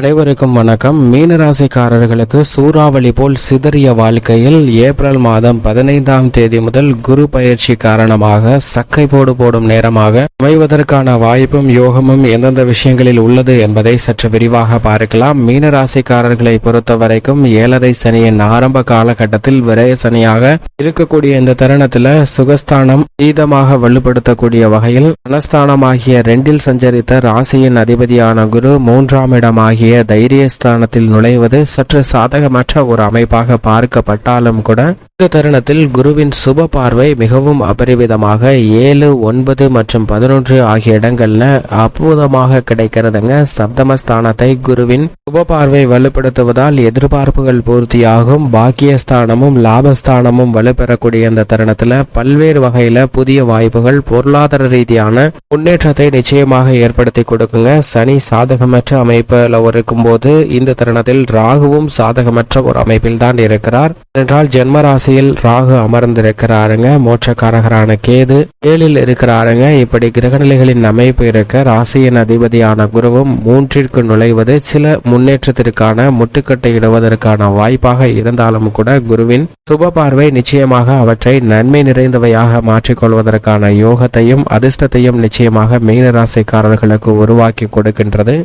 அனைவருக்கும் வணக்கம். மீனராசிக்காரர்களுக்கு சூறாவளி போல் சிதறிய வாழ்க்கையில் ஏப்ரல் மாதம் பதினைந்தாம் தேதி முதல் குரு பயிற்சி காரணமாக சக்கை போடு போடும் நேரமாக அமைவதற்கான வாய்ப்பும் யோகமும் எந்தெந்த விஷயங்களில் உள்ளது என்பதை சற்று விரிவாக பார்க்கலாம். மீனராசிக்காரர்களை பொறுத்த வரைக்கும் ஏழரை சனியின் ஆரம்ப காலகட்டத்தில் விரய சனியாக இருக்கக்கூடிய இந்த தருணத்துல சுகஸ்தானம் தீதமாக வலுப்படுத்தக்கூடிய வகையில் தனஸ்தானமாகிய ரெண்டில் சஞ்சரித்த ராசியின் அதிபதியான குரு மூன்றாம் இடமாகிய தைரியஸ்தானத்தில் நுழைவது சற்று சாதகமற்ற ஒரு அமைப்பாக பார்க்கப்பட்டாலும் கூட இந்த தருணத்தில் குருவின் சுப பார்வை மிகவும் அபரிவிதமாக ஏழு ஒன்பது மற்றும் பதினொன்று ஆகிய இடங்கள்ல அற்புதமாக கிடைக்கிறதுங்க. சப்தமஸ்தானத்தை குருவின் சுப பார்வை வலுப்படுத்துவதால் எதிர்பார்ப்புகள் பூர்த்தியாகும். பாக்கியஸ்தானமும் லாபஸ்தானமும் வலுப்பெறக்கூடிய இந்த தருணத்துல பல்வேறு வகையில புதிய வாய்ப்புகள் பொருளாதார ரீதியான முன்னேற்றத்தை நிச்சயமாக ஏற்படுத்தி கொடுக்குங்க. சனி சாதகமற்ற அமைப்புல ஒரு இருக்கும்போது இந்த தருணத்தில் ராகுவும் சாதகமற்ற ஒரு அமைப்பில் தான் இருக்கிறார். என்றால் ஜென்ம ராசியில் ராகு அமர்ந்திருக்கிறாருங்க. மோட்சக்காரகரான கேது ஏழில் இருக்கிறாருங்க. இப்படி கிரகநிலைகளின் அமைப்பு இருக்க ராசியின் அதிபதியான குருவும் மூன்றிற்கு நுழைவது சில முன்னேற்றத்திற்கான முட்டுக்கட்டை இடுவதற்கான வாய்ப்பாக இருந்தாலும் கூட குருவின் சுப பார்வை நிச்சயமாக அவற்றை நன்மை நிறைந்தவையாக மாற்றிக்கொள்வதற்கான யோகத்தையும் அதிர்ஷ்டத்தையும் நிச்சயமாக மீனராசிக்காரர்களுக்கு உருவாக்கி கொடுக்கின்றது.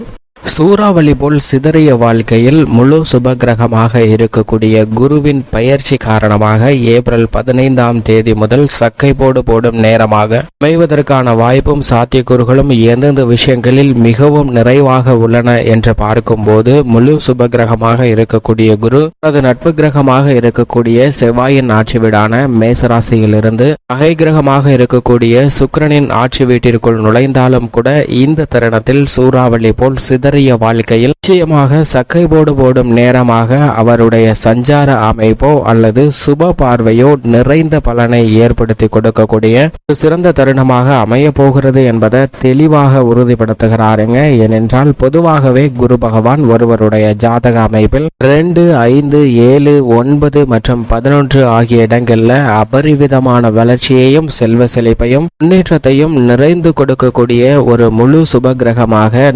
சூறாவளி போல் சிதறிய வாழ்க்கையில் முழு சுபகிரகமாக இருக்கக்கூடிய குருவின் பயிற்சி காரணமாக ஏப்ரல் பதினைந்தாம் தேதி முதல் சக்கை போடு போடும் நேரமாக அமைவதற்கான வாய்ப்பும் சாத்தியக்கூறுகளும் எந்தெந்த விஷயங்களில் மிகவும் நிறைவாக உள்ளன என்று பார்க்கும்போது முழு சுபகிரகமாக இருக்கக்கூடிய குரு அது நட்பு கிரகமாக இருக்கக்கூடிய செவ்வாயின் ஆட்சி வீடான மேசராசியிலிருந்து அகை கிரகமாக இருக்கக்கூடிய சுக்கரனின் ஆட்சி வீட்டிற்குள் நுழைந்தாலும் கூட இந்த தருணத்தில் சூறாவளி போல் சிதற சிதறிய வாழ்க்கையில் நிச்சயமாக சக்கை போடு போடும் நேரமாக அவருடைய சஞ்சார அமைப்போ அல்லது சுப பார்வையோ நிறைந்த பலனை ஏற்படுத்தி கொடுக்கக்கூடிய ஒரு சிறந்த தருணமாக அமைய போகிறது என்பதை தெளிவாக உறுதிப்படுத்துகிறாருங்க. ஏனென்றால் பொதுவாகவே குரு பகவான் ஒருவருடைய ஜாதக அமைப்பில் ரெண்டு ஐந்து ஏழு ஒன்பது மற்றும் பதினொன்று ஆகிய இடங்கள்ல அபரிவிதமான வளர்ச்சியையும் செல்வ செழிப்பையும் முன்னேற்றத்தையும் நிறைந்து கொடுக்கக்கூடிய ஒரு முழு சுப கிரகமாக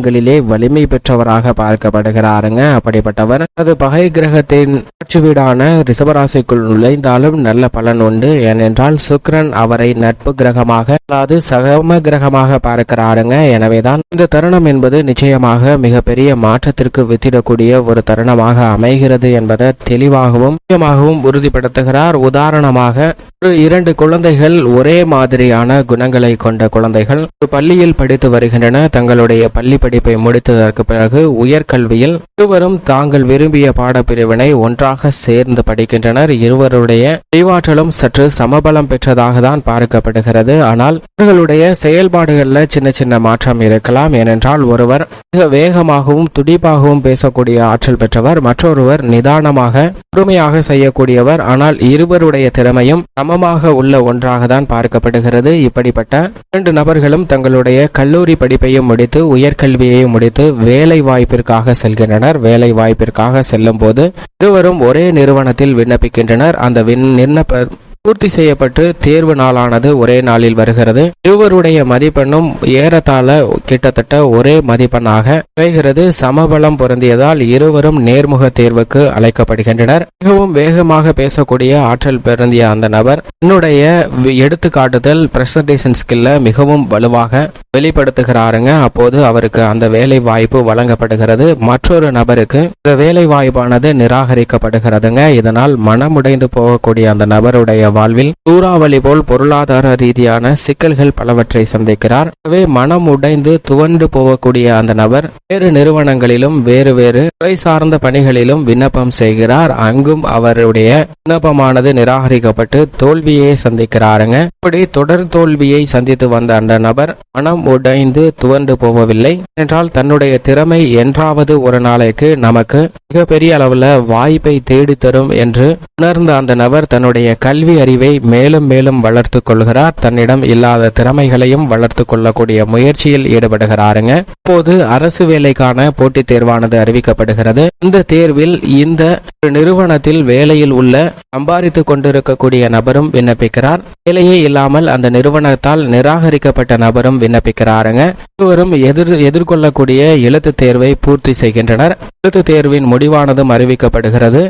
கிரகங்களிலே வலிமை பெற்றவராக பார்க்கப்படுகிறாருங்க. அப்படிப்பட்டவர் அது பகை கிரகத்தின் ஆட்சி வீடான ரிஷபராசிக்குள் நுழைந்தாலும் நல்ல பலன் உண்டு. ஏனென்றால் சுக்கிரன் அவரை நட்பு கிரகமாக அதாவது சகம கிரகமாக பார்க்கிறாருங்க. எனவேதான் இந்த தருணம் என்பது நிச்சயமாக மிகப்பெரிய மாற்றத்திற்கு வித்திடக்கூடிய ஒரு தருணமாக அமைகிறது என்பதை தெளிவாகவும் முக்கியமாகவும் உறுதிப்படுத்துகிறார். உதாரணமாக ஒரு இரண்டு குழந்தைகள் ஒரே மாதிரியான குணங்களை கொண்ட குழந்தைகள் ஒரு பள்ளியில் படித்து வருகின்றன. தங்களுடைய பள்ளி படிப்பை முடித்ததற்கு பிறகு உயர்கல்வியில் இருவரும் தாங்கள் விரும்பிய பாடப்பிரிவினை ஒன்றாக சேர்ந்து படிக்கின்றனர். இருவருடைய அறிவாற்றலும் சற்று சமபலம் பெற்றதாக தான் பார்க்கப்படுகிறது. ஆனால் அவர்களுடைய செயல்பாடுகளில் சின்ன சின்ன மாற்றம் இருக்கலாம். ஏனென்றால் ஒருவர் மிக வேகமாகவும் துடிப்பாகவும் பேசக்கூடிய ஆற்றல் பெற்றவர் மற்றொருவர் நிதானமாக பொறுமையாக செய்யக்கூடியவர். ஆனால் இருவருடைய திறமையும் சமமாக உள்ள ஒன்றாக தான் பார்க்கப்படுகிறது. இப்படிப்பட்ட இரண்டு நபர்களும் தங்களுடைய கல்லூரி படிப்பையும் முடித்து உயர்கல்வி கல்வியை முடித்து வேலை வாய்ப்பிற்காக செல்கின்றனர். வேலை வாய்ப்பிற்காக செல்லும் போது இருவரும் ஒரே நிறுவனத்தில் விண்ணப்பிக்கின்றனர். அந்த விண் விண்ணப்ப பூர்த்தி செய்யப்பட்டு தேர்வு நாளானது ஒரே நாளில் வருகிறது. இருவருடைய மதிப்பெண்ணும் ஏறத்தாழ கிட்டத்தட்ட ஒரே மதிப்பெண்ணாக அமைகிறது. சமபலம் பொருந்தியதால் இருவரும் நேர்முக தேர்வுக்கு அழைக்கப்படுகின்றனர். மிகவும் வேகமாக பேசக்கூடிய ஆற்றல் பொருந்திய அந்த நபர் என்னுடைய எடுத்துக்காட்டுதல் பிரசன்டேஷன் ஸ்கில்ல மிகவும் வலுவாக வெளிப்படுத்துகிறாருங்க. அப்போது அவருக்கு அந்த வேலை வாய்ப்பு வழங்கப்படுகிறது. மற்றொரு நபருக்கு இந்த வேலை வாய்ப்பானது நிராகரிக்கப்படுகிறதுங்க. இதனால் மனமுடைந்து போகக்கூடிய அந்த நபருடைய வாழ்வில் சூறாவளி போல் பொருளாதார ரீதியான சிக்கல்கள் பலவற்றை சந்திக்கிறார். எனவே மனம் உடைந்து துவண்டு போகக்கூடிய அந்த நபர் வேறு நிறுவனங்களிலும் வேறு வேறு துறை சார்ந்த பணிகளிலும் விண்ணப்பம் செய்கிறார். அங்கும் அவருடைய விண்ணப்பமானது நிராகரிக்கப்பட்டு தோல்வியை சந்திக்கிறாருங்க. இப்படி தொடர் தோல்வியை சந்தித்து வந்த அந்த நபர் மனம் உடைந்து துவண்டு போகவில்லை. என்றால் தன்னுடைய திறமை என்றாவது ஒரு நாளைக்கு நமக்கு மிகப்பெரிய அளவுல வாய்ப்பை தேடித்தரும் என்று உணர்ந்த அந்த நபர் தன்னுடைய கல்வி அறிவை மேலும் மேலும் வளர்த்து கொள்கிறார். தன்னிடம் இல்லாத திறமைகளையும் வளர்த்து கொள்ளக்கூடிய முயற்சியில் ஈடுபடுகிறாருங்க. இப்போது அரசு வேலைக்கான போட்டித் தேர்வானது அறிவிக்கப்படுகிறது. இந்த தேர்வில் இந்த நிறுவனத்தில் வேலையில் உள்ள சம்பாதித்துக் கொண்டிருக்கக்கூடிய நபரும் விண்ணப்பிக்கிறார். வேலையே இல்லாமல் அந்த நிறுவனத்தால் நிராகரிக்கப்பட்ட நபரும் விண்ணப்பிக்கிறாருங்க. இருவரும் எதிர் எதிர்கொள்ளக்கூடிய எழுத்து தேர்வை பூர்த்தி செய்கின்றனர். எழுத்து தேர்வின் முடிவானதும் அறிவிக்கப்படுகிறது.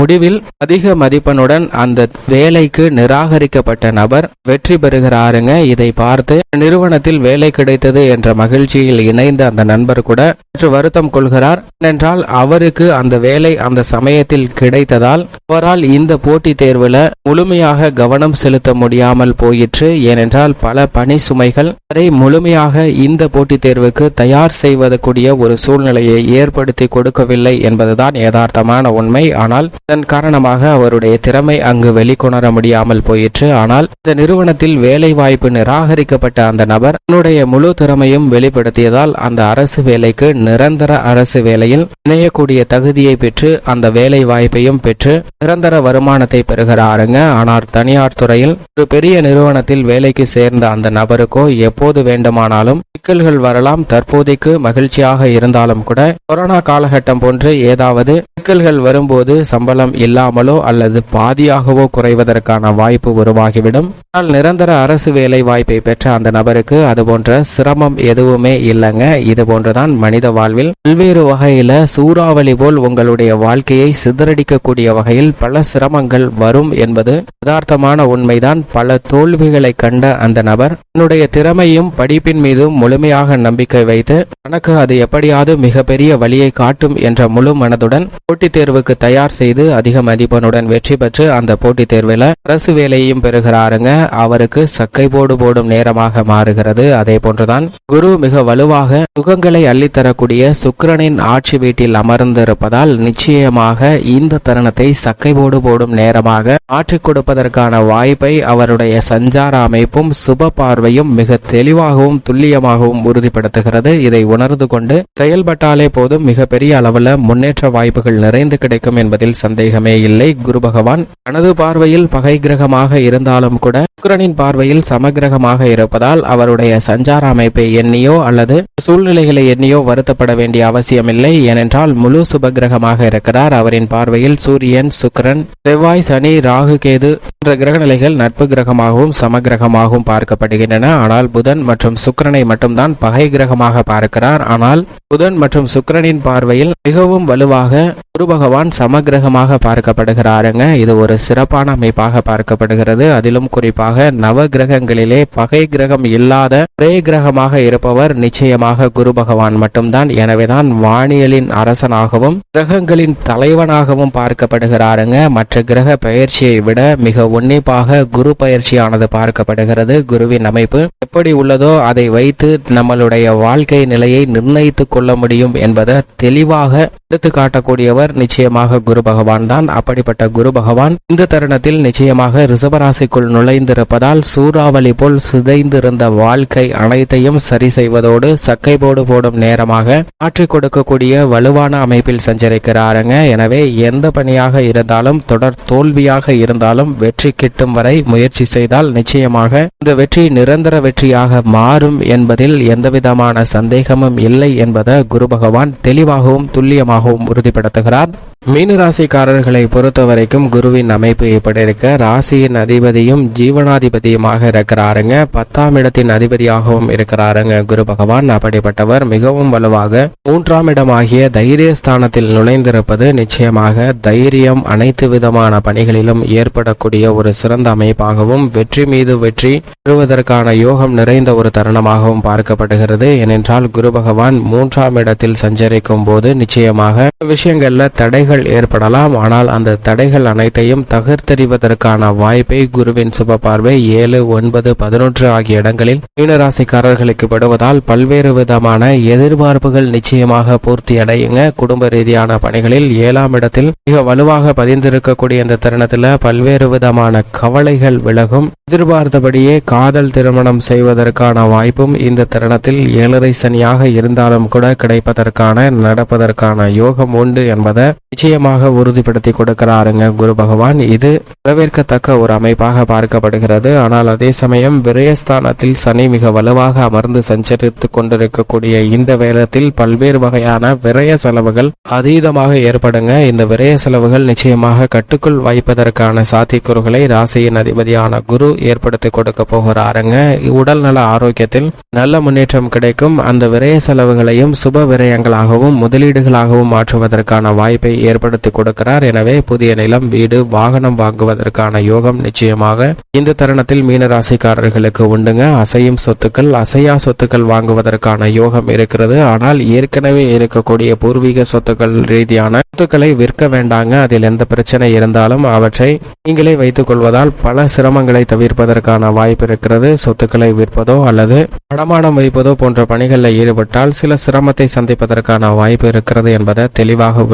முடிவில் அதிக மதிப்பெண்ணுடன் அந்த வேலைக்கு நிராகரிக்கப்பட்ட நபர் வெற்றி பெறுகிறாருங்க. இதை பார்த்து நிறுவனத்தில் வேலை கிடைத்தது என்ற மகிழ்ச்சியில் இணைந்த அந்த நண்பர் கூட சற்று வருத்தம் கொள்கிறார். ஏனென்றால் அவருக்கு அந்த வேலை அந்த சமயத்தில் கிடைத்ததால் அவரால் இந்த போட்டித் தேர்வுல முழுமையாக கவனம் செலுத்த முடியாமல் போயிற்று. ஏனென்றால் பல பணி சுமைகள் வரை முழுமையாக இந்த போட்டித் தேர்வுக்கு தயார் செய்வதற்குரிய ஒரு சூழ்நிலையை ஏற்படுத்தி கொடுக்கவில்லை என்பதுதான் யதார்த்தமான உண்மை. ஆனால் இதன் காரணமாக அவருடைய திறமை அங்கு உணர முடியாமல் போயிற்று. ஆனால் இந்த நிறுவனத்தில் வேலை வாய்ப்பு நிராகரிக்கப்பட்ட அந்த நபர் தன்னுடைய முழு திறமையும் வெளிப்படுத்தியதால் அந்த அரசு வேலைக்கு நிரந்தர அரசு வேலையில் இணையக்கூடிய தகுதியை பெற்று அந்த வேலை வாய்ப்பையும் பெற்று நிரந்தர வருமானத்தை பெறுகிறாருங்க. ஆனால் தனியார் துறையில் ஒரு பெரிய நிறுவனத்தில் வேலைக்கு சேர்ந்த அந்த நபருக்கோ எப்போது வேண்டுமானாலும் சிக்கல்கள் வரலாம். தற்போதைக்கு மகிழ்ச்சியாக இருந்தாலும் கூட கொரோனா காலகட்டம் போன்று ஏதாவது சிக்கல்கள் வரும்போது சம்பளம் இல்லாமலோ அல்லது பாதியாகவோ குறைவதற்கான வாய்ப்பு உருவாகிவிடும். ஆனால் நிரந்தர அரசு வேலை வாய்ப்பை பெற்ற அந்த நபருக்கு அது போன்ற சிரமம் எதுவுமே இல்லைங்க. இது போன்றுதான் மனித வாழ்வில் பல்வேறு வகையில சூறாவளி போல் உங்களுடைய வாழ்க்கையை சிதறடிக்கக்கூடிய வகையில் பல சிரமங்கள் வரும் என்பது யதார்த்தமான உண்மைதான். பல தோல்விகளை கண்ட அந்த நபர் தன்னுடைய திறமையும் படிப்பின் மீதும் முழுமையாக நம்பிக்கை வைத்து தனக்கு அது எப்படியாவது மிகப்பெரிய வழியை காட்டும் என்ற முழு மனதுடன் போட்டித் தேர்வுக்கு தயார் செய்து அதிக மதிப்பெண்ணுடன் வெற்றி பெற்று அந்த போட்டித் தேர்வில் அரசு வேலையும் பெறுகிறாருங்க. அவருக்கு சக்கை போடு போடும் நேரமாக மாறுகிறது. அதே போன்றுதான் குரு மிக வலுவாக சுகங்களை அள்ளித்தரக்கூடிய சுக்கிரனின் ஆட்சி வீட்டில் அமர்ந்திருப்பதால் நிச்சயமாக இந்த தருணத்தை சக்கை போடு போடும் நேரமாக மாற்றிக் கொடுப்பதற்கான வாய்ப்பை அவருடைய சஞ்சார அமைப்பும் சுப பார்வையும் மிக தெளிவாகவும் துல்லியமாகவும் உறுதிப்படுத்துகிறது. இதை உணர்ந்து கொண்டு செயல்பட்டாலே போதும் மிகப்பெரிய அளவில் முன்னேற்ற வாய்ப்புகள் நிறைந்து கிடைக்கும் என்பதில் சந்தேகமே இல்லை. குரு பகவான் தனது பார்வையில் பகை கிரகமாக இருந்தாலும் கூட சுக்கரனின் பார்வையில் சமகிரகமாக இருப்பதால் அவருடைய சஞ்சார அமைப்பை எண்ணியோ அல்லது சூழ்நிலைகளை எண்ணியோ வருத்தப்பட வேண்டிய அவசியமில்லை. ஏனென்றால் முழு சுபகிரகமாக இருக்கிறார். அவரின் பார்வையில் சூரியன் சுக்கிரன் செவ்வாய் சனி ராகு கேது கிரக கிரகநிலைகள் நட்பு கிரகமாகவும் சமகிரகமாகவும் பார்க்கப்படுகின்றன. ஆனால் புதன் மற்றும் சுக்கிரனை மட்டும்தான் பகை கிரகமாக பார்க்கிறார். ஆனால் புதன் மற்றும் சுக்கிரனின் பார்வையில் மிகவும் வலுவாக குரு பகவான் சமகிரகமாக பார்க்கப்படுகிறாருங்க. இது ஒரு சிறப்பான அமைப்பாக பார்க்கப்படுகிறது. அதிலும் குறிப்பாக நவ கிரகங்களிலே பகை கிரகம் இல்லாத ஒரே கிரகமாக இருப்பவர் நிச்சயமாக குரு பகவான் மட்டும்தான். எனவேதான் வானியலின் அரசனாகவும் கிரகங்களின் தலைவனாகவும் பார்க்கப்படுகிறாருங்க. மற்ற கிரக பயிற்சியை விட மிக உன்னிப்பாக குரு பயிற்சியானது பார்க்கப்படுகிறது. குருவின் அமைப்பு எப்படி உள்ளதோ அதை வைத்து நம்மளுடைய வாழ்க்கை நிலையை நிர்ணயித்துக் கொள்ள முடியும் என்பதை தெளிவாக எடுத்து காட்டக்கூடியவர் நிச்சயமாக குரு பகவான் தான். அப்படிப்பட்ட குரு பகவான் இந்த தருணத்தில் நிச்சயமாக ரிசபராசிக்குள் நுழைந்திருப்பதால் சூறாவளி போல் சிதைந்திருந்த வாழ்க்கை அனைத்தையும் சரி செய்வதோடு சக்கை போடு போடும் நேரமாக மாற்றி கொடுக்கக்கூடிய வலுவான அமைப்பில் சஞ்சரிக்கிறாருங்க. எனவே எந்த பணியாக இருந்தாலும் தொடர் தோல்வியாக இருந்தாலும் வெற்றி கிட்டும் வரை முயற்சி செய்தால் நிச்சயமாக இந்த வெற்றி நிரந்தர வெற்றியாக மாறும் என்பதில் எந்தவிதமான சந்தேகமும் இல்லை என்பதை குரு பகவான் தெளிவாகவும் துல்லியமாகவும் உறுதிப்படுத்துகிறார். Trap மீனராசிக்காரர்களை பொறுத்த வரைக்கும் குருவின் அமைப்பு இப்படி இருக்க ராசியின் அதிபதியும் ஜீவனாதிபதியுமாக இருக்கிறாருங்க. பத்தாம் இடத்தின் அதிபதியாகவும் இருக்கிறாருங்க குரு பகவான். அப்படிப்பட்டவர் மிகவும் வலுவாக மூன்றாம் இடமாகிய தைரியஸ்தானத்தில் நுழைந்திருப்பது நிச்சயமாக தைரியம் அனைத்து விதமான பணிகளிலும் ஏற்படக்கூடிய ஒரு சிறந்த அமைப்பாகவும் வெற்றி மீது வெற்றி பெறுவதற்கான யோகம் நிறைந்த ஒரு தருணமாகவும் பார்க்கப்படுகிறது. ஏனென்றால் குரு பகவான் மூன்றாம் இடத்தில் சஞ்சரிக்கும் போது நிச்சயமாக விஷயங்கள்ல தடைகள் ஏற்படலாம். ஆனால் அந்த தடைகள் அனைத்தையும் தகர்த்தெறிவதற்கான வாய்ப்பை குருவின் சுப பார்வை ஏழு ஒன்பது பதினொன்று ஆகிய இடங்களில் மீனராசிக்காரர்களுக்கு படுவதால் பல்வேறு விதமான எதிர்பார்ப்புகள் நிச்சயமாக பூர்த்தி அடையுங்க. குடும்ப ரீதியான பணிகளில் ஏழாம் இடத்தில் மிக வலுவாக பதிந்திருக்கக்கூடிய இந்த தருணத்தில் பல்வேறு விதமான கவலைகள் விலகும். எதிர்பார்த்தபடியே காதல் திருமணம் செய்வதற்கான வாய்ப்பும் இந்த தருணத்தில் ஏழரை சனியாக இருந்தாலும் கூட கிடைப்பதற்கான நடப்பதற்கான யோகம் உண்டு என்பதை நிச்சயமாக உறுதிப்படுத்தி கொடுக்கிறாருங்க குரு பகவான். இது வரவேற்கத்தக்க ஒரு அமைப்பாக பார்க்கப்படுகிறது. ஆனால் அதே சமயம் விரயஸ்தானத்தில் சனி மிக வலுவாக அமர்ந்து சஞ்சரித்து கொண்டிருக்கக்கூடிய இந்த வேளத்தில் பல்வேறு வகையான விரய செலவுகள் அதீதமாக ஏற்படுங்க. இந்த விரய செலவுகள் நிச்சயமாக கட்டுக்குள் வைப்பதற்கான சாத்தியக்கூறுகளை ராசியின் அதிபதியான குரு ஏற்படுத்தி கொடுக்க போகிறாருங்க. உடல் நல ஆரோக்கியத்தில் நல்ல முன்னேற்றம் கிடைக்கும். அந்த விரய செலவுகளையும் சுப விரயங்களாகவும் முதலீடுகளாகவும் மாற்றுவதற்கான வாய்ப்பை ஏற்படுத்தி கொடுக்கிறார். எனவே புதிய நிலம் வீடு வாகனம் வாங்குவதற்கான யோகம் நிச்சயமாக இந்த தருணத்தில் மீனராசிக்காரர்களுக்கு உண்டுங்க. அசையும் சொத்துக்கள் அசையா சொத்துக்கள் வாங்குவதற்கான யோகம் இருக்கிறது. ஆனால் ஏற்கனவே இருக்கக்கூடிய பூர்வீக சொத்துக்கள் ரீதியான சொத்துக்களை விற்க வேண்டாங்க. அதில் எந்த பிரச்சனை இருந்தாலும் அவற்றை நீங்களே வைத்துக் கொள்வதால் பல சிரமங்களை தவிர்ப்பதற்கான வாய்ப்பு இருக்கிறது. சொத்துக்களை விற்பதோ அல்லது அடமானம் வைப்பதோ போன்ற பணிகளில் ஈடுபட்டால் சில சிரமத்தை சந்திப்பதற்கான வாய்ப்பு இருக்கிறது என்பதை தெளிவாக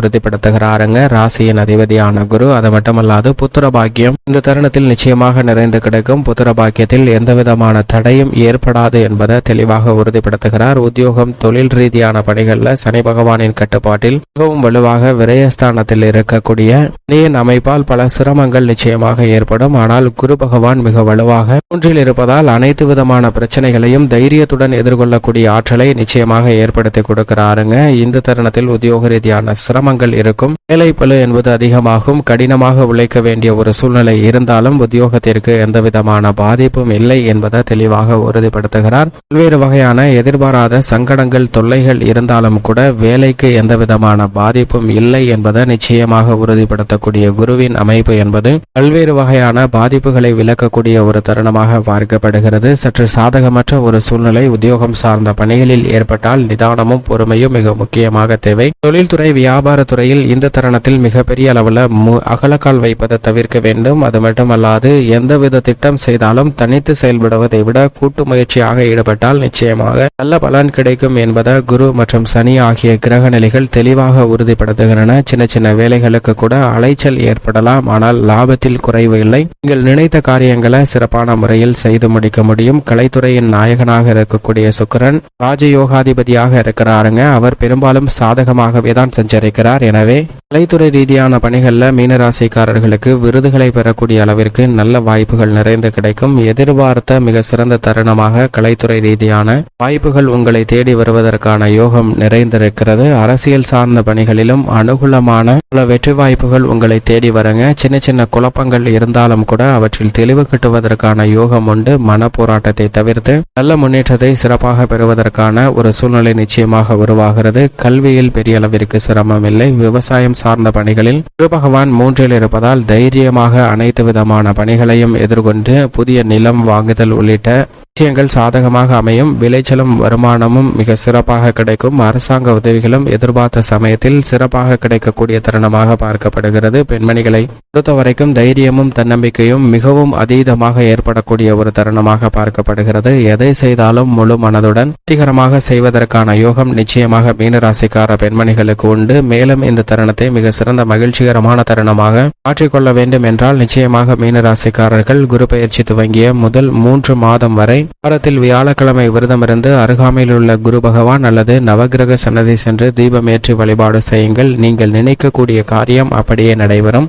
உறுதிப்படுத்துகிறாருங்க ராசியின் அதிபதியான குரு. அது மட்டுமல்லாது புத்திர பாக்கியம் இந்த தருணத்தில் நிச்சயமாக நிறைந்து கிடைக்கும். புத்திர பாக்கியத்தில் எந்த விதமான தடையும் ஏற்படாது என்பதை தெளிவாக உறுதிப்படுத்துகிறார். உத்தியோகம் தொழில் ரீதியான பணிகளில் சனி பகவானின் கட்டுப்பாட்டில் மிகவும் வலுவாக விரயஸ்தானத்தில் இருக்கக்கூடிய நீயின் அமைப்பால் பல சிரமங்கள் நிச்சயமாக ஏற்படும். ஆனால் குரு பகவான் மிக வலுவாக மூன்றில் இருப்பதால் அனைத்து விதமான பிரச்சனைகளையும் தைரியத்துடன் எதிர்கொள்ளக்கூடிய ஆற்றலை நிச்சயமாக ஏற்படுத்தி கொடுக்கிறாருங்க. இந்த தருணத்தில் உத்தியோக ரீதியான சிரமங்கள் இருக்கும். இருக்கும் வேலை பழு என்பது அதிகமாகும். கடினமாக உழைக்க வேண்டிய ஒரு சூழ்நிலை இருந்தாலும் உத்தியோகத்திற்கு எந்த விதமான பாதிப்பும் இல்லை என்பதை தெளிவாக உறுதிப்படுத்துகிறார். பல்வேறு வகையான எதிர்பாராத சங்கடங்கள் தொல்லைகள் இருந்தாலும் கூட வேலைக்கு எந்த விதமான பாதிப்பும் இல்லை என்பதை நிச்சயமாக உறுதிப்படுத்தக்கூடிய குருவின் அமைப்பு என்பது பல்வேறு வகையான பாதிப்புகளை விளக்கக்கூடிய ஒரு தருணமாக பார்க்கப்படுகிறது. சற்று சாதகமற்ற ஒரு சூழ்நிலை உத்தியோகம் சார்ந்த பணிகளில் ஏற்பட்டால் நிதானமும் பொறுமையும் மிக முக்கியமாக தேவை. தொழில்துறை வியாபாரத்துறையில் இந்த தருணத்தில் மிகப்பெரிய அளவில் மு- அகலக்கால் வைப்பதை தவிர்க்க வேண்டும். அது மட்டுமல்லாது எந்தவித திட்டம் செய்தாலும் தனித்து செயல்படுவதை விட கூட்டு முயற்சியாக ஈடுபட்டால் நிச்சயமாக நல்ல பலன் கிடைக்கும் என்பதை குரு மற்றும் சனி ஆகிய கிரக நிலைகள் தெளிவாக உறுதிப்படுத்துகின்றன. சின்ன சின்ன வேலைகளுக்கு கூட அலைச்சல் ஏற்படலாம். ஆனால் லாபத்தில் குறைவு இல்லை. நீங்கள் நினைத்த காரியங்களை சிறப்பான முறையில் செய்து முடிக்க முடியும். கலைத்துறையின் நாயகனாக இருக்கக்கூடிய சுக்கிரன் ராஜயோகாதிபதியாக இருக்கிறாருங்க. அவர் பெரும்பாலும் சாதகமாகவே தான் சஞ்சரிக்கிறார். எனவே கலைத்துறை ரீதியான பணிகளில் மீனராசிக்காரர்களுக்கு விருதுகளை பெறக்கூடிய அளவிற்கு நல்ல வாய்ப்புகள் நிறைந்து கிடைக்கும். எதிர்பார்த்த மிக சிறந்த தருணமாக கலைத்துறை ரீதியான வாய்ப்புகள் உங்களை தேடி வருவதற்கான யோகம் நிறைந்திருக்கிறது. அரசியல் சார்ந்த பணிகளிலும் அனுகூலமான பல வெற்றி வாய்ப்புகள் உங்களை தேடி வருங்க. சின்ன சின்ன குழப்பங்கள் இருந்தாலும் கூட அவற்றில் தெளிவு கட்டுவதற்கான யோகம் உண்டு. மன போராட்டத்தை தவிர்த்து நல்ல முன்னேற்றத்தை சிறப்பாக பெறுவதற்கான ஒரு சூழ்நிலை நிச்சயமாக உருவாகிறது. கல்வியில் பெரிய அளவிற்கு சிரமம் இல்லை. விவசாயம் சார்ந்த பணிகளில் குரு பகவான் மூன்றில் இருப்பதால் தைரியமாக அனைத்து விதமான பணிகளையும் எதிர்கொண்டு புதிய நிலம் வாங்குதல் உள்ளிட்ட விஷயங்கள் சாதகமாக அமையும். விளைச்சலும் வருமானமும் மிக சிறப்பாக கிடைக்கும். அரசாங்க உதவிகளும் எதிர்பார்த்த சமயத்தில் சிறப்பாக கிடைக்கக்கூடிய தருணமாக பார்க்கப்படுகிறது. பெண்மணிகளை பொறுத்தவரைக்கும் தைரியமும் தன்னம்பிக்கையும் மிகவும் அதீதமாக ஏற்படக்கூடிய ஒரு தருணமாக பார்க்கப்படுகிறது. எதை செய்தாலும் முழு மனதுடன் வெற்றிகரமாக செய்வதற்கான யோகம் நிச்சயமாக மீனராசிக்கார பெண்மணிகளுக்கு உண்டு. மேலும் இந்த தருணத்தை மிக சிறந்த மகிழ்ச்சிகரமான தருணமாக மாற்றிக்கொள்ள வேண்டும் என்றால் நிச்சயமாக மீனராசிக்காரர்கள் குரு பயிற்சி துவங்கிய முதல் மூன்று மாதம் வரை வாரத்தில் வியாழக்கிழமை விரதமிருந்து அருகாமையில் உள்ள குரு பகவான் அல்லது நவகிரக சன்னதி சென்று தீபமேற்றி வழிபாடு செய்யுங்கள். நீங்கள் நினைக்கக்கூடிய காரியம் அப்படியே நடைபெறும்.